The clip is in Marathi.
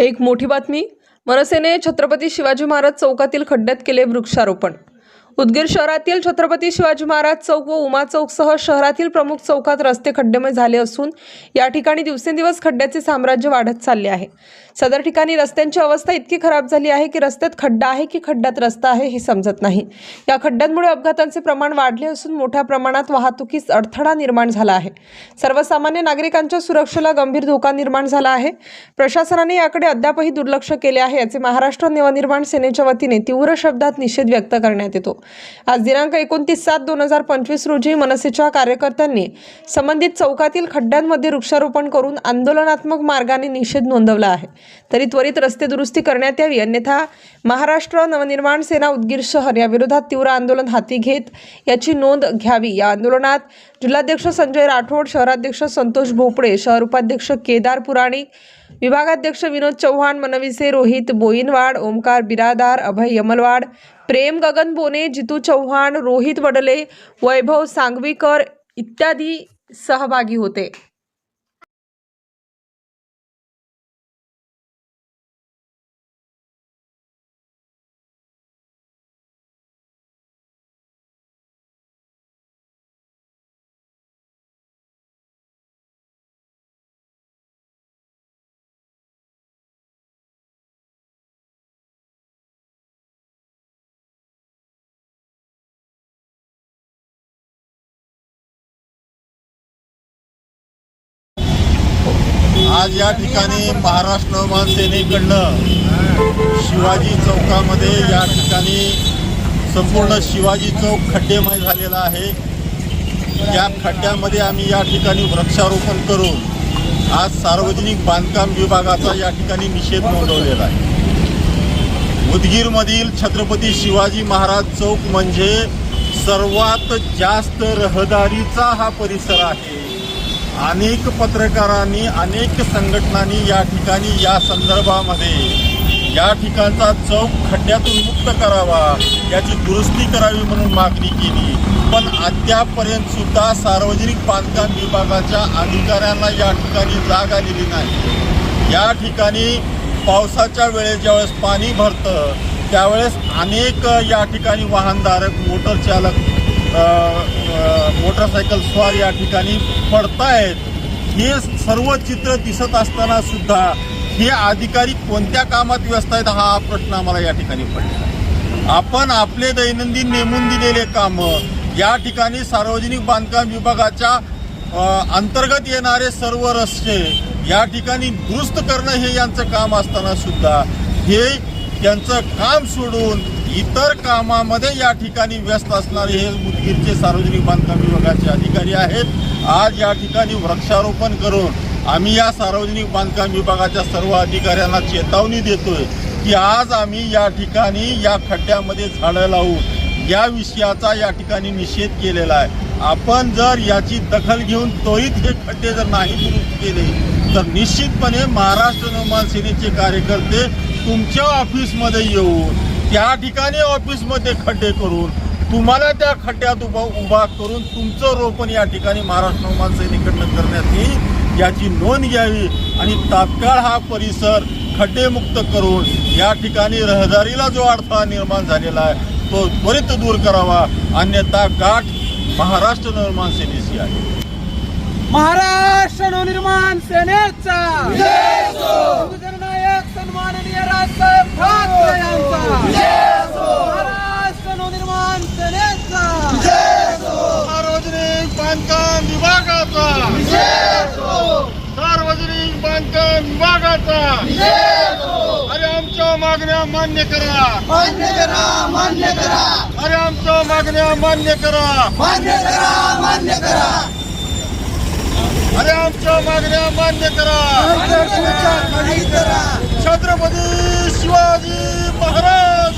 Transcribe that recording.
एक मोठी बातमी. मनसेने छत्रपती शिवाजी महाराज चौकातील खड्ड्यात केले वृक्षारोपण. उदगीर शहरातील छत्रपती शिवाजी महाराज चौक व उमा चौकसह शहरातील प्रमुख चौकात रस्ते खड्डेमय झाले असून या ठिकाणी दिवसेंदिवस खड्ड्याचे साम्राज्य वाढत चालले आहे. सदर ठिकाणी रस्त्यांची अवस्था इतकी खराब झाली आहे की रस्त्यात खड्डा आहे की खड्ड्यात रस्ता आहे हे समजत नाही. या खड्ड्यांमुळे अपघातांचे प्रमाण वाढले असून मोठ्या प्रमाणात वाहतुकीस अडथळा निर्माण झाला आहे. सर्वसामान्य नागरिकांच्या सुरक्षेला गंभीर धोका निर्माण झाला आहे. प्रशासनाने याकडे अद्यापही दुर्लक्ष केले आहे याचे महाराष्ट्र नवनिर्माण सेनेच्या वतीने तीव्र शब्दात निषेध व्यक्त करण्यात येतो. आज दिनांक एकोणतीस सात दोन हजार पंचवीस रोजी मनसेच्या कार्यकर्त्यांनी संबंधित चौकातील खड्ड्यांमध्ये वृक्षारोपण करून आंदोलनात्मक मार्गाने निषेध नोंदवला आहे. तरी त्वरित रस्ते दुरुस्ती करण्यात यावी अन्यथा महाराष्ट्र नवनिर्माण सेना उदगीर शहर या विरोधात तीव्र आंदोलन हाती घेत याची नोंद घ्यावी. या आंदोलनात जिल्हाध्यक्ष संजय राठोड शहराध्यक्ष संतोष भोपळे शहर उपाध्यक्ष केदार पुराणिक विभागाध्यक्ष विनोद चव्हाण मनविसे रोहित बोईनवाड ओमकार बिरादार अभय यमलवाड प्रेम गगन बोने जितू चव्हाण रोहित वडले वैभव सांगवीकर इत्यादी सहभागी होते. आज या ठिकाणी महाराष्ट्र नवमान सेनेकडनं शिवाजी चौकामध्ये या ठिकाणी संपूर्ण शिवाजी चौक खड्डेमय झालेला आहे. या खड्ड्यामध्ये आम्ही या ठिकाणी वृक्षारोपण करून आज सार्वजनिक बांधकाम विभागाचा या ठिकाणी निषेध नोंदवलेला आहे. उदगीरमधील छत्रपती शिवाजी महाराज चौक म्हणजे सर्वात जास्त रहदारीचा हा परिसर आहे. अनेक पत्रकारांनी अनेक संघटनांनी या ठिकाणी या संदर्भामध्ये या ठिकाणचा चौक खड्ड्यातून मुक्त करावा याची दुरुस्ती करावी म्हणून मागणी केली. पण अद्यापपर्यंत सुद्धा सार्वजनिक बांधकाम विभागाच्या अधिकाऱ्यांना या ठिकाणी जाग आलेली नाही. या ठिकाणी पावसाच्या वेळेस ज्यावेळेस पाणी भरतं त्यावेळेस अनेक या ठिकाणी वाहनधारक मोटर चालक मोटरसायकल स्वार या ठिकाणी पडतायत. हे सर्व चित्र दिसत असताना सुद्धा हे अधिकारी कोणत्या कामात व्यस्त आहेत हा प्रश्न आम्हाला या ठिकाणी पडलेला आहे. आपण आपले दैनंदिन नेमून दिलेले कामं या ठिकाणी सार्वजनिक बांधकाम विभागाच्या अंतर्गत येणारे सर्व रस्ते या ठिकाणी दुरुस्त करणं हे यांचं काम असताना सुद्धा हे त्यांचं काम सोडून इतर कामामध्ये या ठिकाणी व्यस्त असणारे हे उदगीरचे सार्वजनिक बांधकाम विभागाचे अधिकारी आहेत. आज या ठिकाणी वृक्षारोपण करून आम्ही या सार्वजनिक बांधकाम विभागाच्या सर्व अधिकाऱ्यांना चेतावणी देतोय की आज आम्ही या ठिकाणी या खड्ड्यामध्ये झाडं लावू या विषयाचा या ठिकाणी निषेध केलेला आहे. आपण जर याची दखल घेऊन त्वरित हे खड्डे जर नाही दुरुस्त केले तर निश्चितपणे महाराष्ट्र निर्माण सेनेचे कार्यकर्ते तुमच्या ऑफिसमध्ये येऊन त्या ठिकाणी ऑफिसमध्ये खड्डे करून तुम्हाला त्या खड्ड्यात उभा उभा करून तुमचं रोपण या ठिकाणी महाराष्ट्र निर्माण सेनेकडनं करण्यात येईल याची नोंद घ्यावी आणि तात्काळ हा परिसर खड्डेमुक्त करून या ठिकाणी रहदारीला जो अडथळा निर्माण झालेला आहे तो त्वरित दूर करावा. अन्यथा गाठ महाराष्ट्र निर्माण सेनेची आहे. महाराष्ट्र नवनिर्माण सेनेचा करायचा अरे आमच्या मागण्या मान्य करा. मान्य करा मान्य करा. अरे आमच्या मागण्या मान्य करा. मान्य करा मान्य करा. अरे आमच्या मागण्या मान्य करा. छत्रपती शिवाजी महाराज